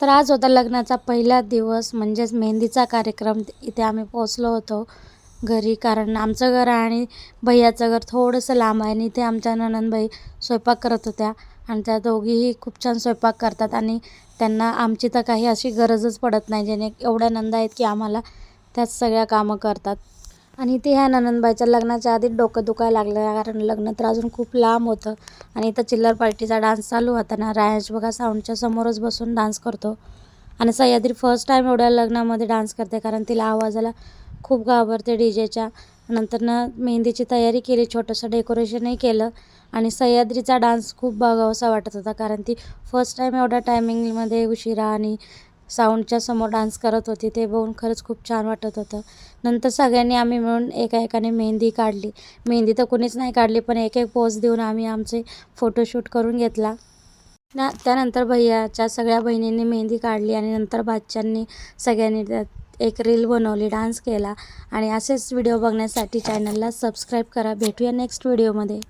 तर आज होता लग्नाचा पहिला दिवस म्हणजेच मेहंदीचा कार्यक्रम. इथे आम्ही पोचलो होतो घरी कारण आमचं घर आणि भैयाचं घर थोडंसं लांब आहे आणि इथे आमच्या ननंदबाई स्वयंपाक करत होत्या आणि त्या दोघीही खूप छान स्वयंपाक करतात आणि त्यांना आमची तर काही अशी गरजच पडत नाही जेणे एवढ्या नंदा आहेत की आम्हाला त्याच सगळ्या कामं करतात. आणि ते ह्या ननंदबाईच्या लग्नाच्या आधी डोकं दुखायला लागलं कारण लग्न तर अजून खूप लांब होतं. आणि इथं चिल्लर पार्टीचा डान्स चालू होता ना रायश बघा साऊंडच्या समोरच बसून डान्स करतो. आणि सह्याद्री फर्स्ट टाईम एवढ्या लग्नामध्ये डान्स करते कारण तिला आवाजाला खूप घाबरते डी जेच्या नंतर ना मेहंदीची तयारी केली छोटंसं डेकोरेशनही केलं. आणि सह्याद्रीचा डान्स खूप बघावासा वाटत होता कारण ती फर्स्ट टाईम एवढ्या टायमिंगमध्ये उशिरा आणि साऊंडच्या समोर डान्स करत होती ते बघून खरंच खूप छान वाटत होतं. नंतर सगळ्यांनी आम्ही मिळून एका एकाने मेहंदी काढली. मेहंदी तर कुणीच नाही काढली पण एक एक पोज देऊन आम्ही आमचे फोटोशूट करून घेतला. ना त्यानंतर भैयाच्या सगळ्या बहिणींनी मेहंदी काढली आणि नंतर बादच्यांनी सगळ्यांनी त्यात एक रील बनवली डान्स केला. आणि असेच व्हिडिओ बघण्यासाठी चॅनलला सबस्क्राईब करा. भेटूया नेक्स्ट व्हिडिओमध्ये